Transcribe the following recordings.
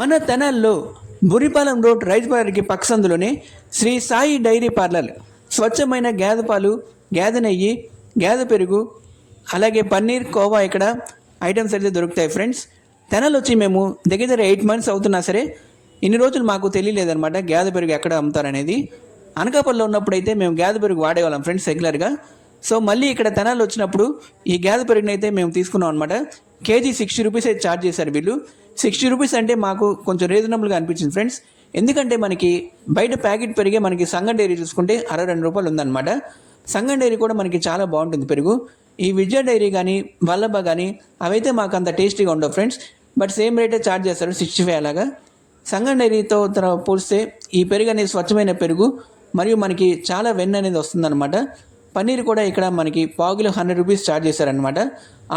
మన తెనాల్లో బురిపాలెం రోడ్ రైతు పార్కి పక్సందులోనే శ్రీ సాయి డైరీ పార్లర్ స్వచ్ఛమైన గేదె పాలు గేదె నెయ్యి గేదె పెరుగు అలాగే పన్నీర్ కోవా ఇక్కడ ఐటమ్స్ అయితే దొరుకుతాయి ఫ్రెండ్స్. తెనాలు వచ్చి మేము దగ్గర దగ్గర ఎయిట్ మంత్స్ అవుతున్నా సరే ఇన్ని రోజులు మాకు తెలియలేదన్నమాట గేదె పెరుగు ఎక్కడ అమ్ముతారనేది. అనకాపల్లిలో ఉన్నప్పుడు అయితే మేము గేదె పెరుగు వాడేవాళ్ళం ఫ్రెండ్స్ రెగ్యులర్గా. సో మళ్ళీ ఇక్కడ తెనాలు వచ్చినప్పుడు ఈ గేదె పెరుగునైతే మేము తీసుకున్నాం అనమాట కేజీ సిక్స్టీ రూపీస్ అయితే ఛార్జ్ చేశారు వీళ్ళు. సిక్స్టీ రూపీస్ అంటే మాకు కొంచెం రీజనబుల్గా అనిపించింది ఫ్రెండ్స్. ఎందుకంటే మనకి బయట ప్యాకెట్ పెరిగే మనకి సంగం డైరీ చూసుకుంటే అరవై రెండు రూపాయలు ఉందన్నమాట. సంగం డైరీ కూడా మనకి చాలా బాగుంటుంది పెరుగు. ఈ విజయ డైరీ కానీ వల్లభ కానీ అవైతే మాకు అంత టేస్టీగా ఉండవు ఫ్రెండ్స్. బట్ సేమ్ రేటే ఛార్జ్ చేస్తారు సిక్స్టీ ఫైవ్ అలాగా. సంగం డైరీతో పోలిస్తే ఈ పెరుగు అనేది స్వచ్ఛమైన పెరుగు. మరియు మనకి చాలా వెన్ అనేది వస్తుందన్నమాట. పన్నీర్ కూడా ఇక్కడ మనకి పావుకిలో హండ్రెడ్ రూపీస్ ఛార్జ్ చేశారనమాట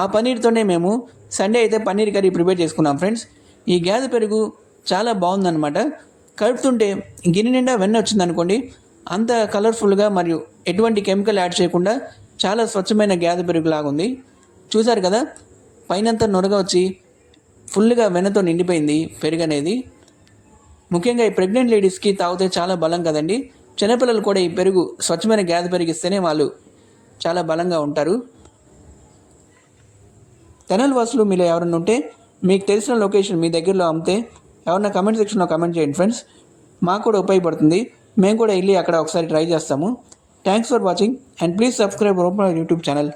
ఆ పన్నీర్తోనే మేము సండే అయితే పన్నీర్ కర్రీ ప్రిపేర్ చేసుకున్నాం ఫ్రెండ్స్. ఈ గ్యాస్ పెరుగు చాలా బాగుందన్నమాట. కలుపుతుంటే గిన్నె నిండా వెన్న వచ్చిందనుకోండి అంత కలర్ఫుల్గా మరియు ఎటువంటి కెమికల్ యాడ్ చేయకుండా చాలా స్వచ్ఛమైన గ్యాస్ పెరుగులాగా ఉంది చూసారు కదా పైనంతా నొరగ వచ్చి ఫుల్గా వెన్నతో నిండిపోయింది పెరుగు అనేది ముఖ్యంగా ఈ ప్రెగ్నెంట్ లేడీస్కి తాగితే చాలా బలం కదండి. చిన్నపిల్లలు కూడా ఈ పెరుగు స్వచ్ఛమైన గ్యాస్ పెరిగిస్తేనే వాళ్ళు చాలా బలంగా ఉంటారు. తెనల్ వాసులు మీలో ఎవరైనా ఉంటే మీకు తెలిసిన లొకేషన్ మీ దగ్గరలో అమ్మితే ఎవరన్నా కమెంట్ సెక్షన్లో కమెంట్ చేయండి ఫ్రెండ్స్. మాకు కూడా ఉపయోగపడుతుంది. మేము కూడా వెళ్ళి అక్కడ ఒకసారి ట్రై చేస్తాము. Thanks for watching and please subscribe YouTube channel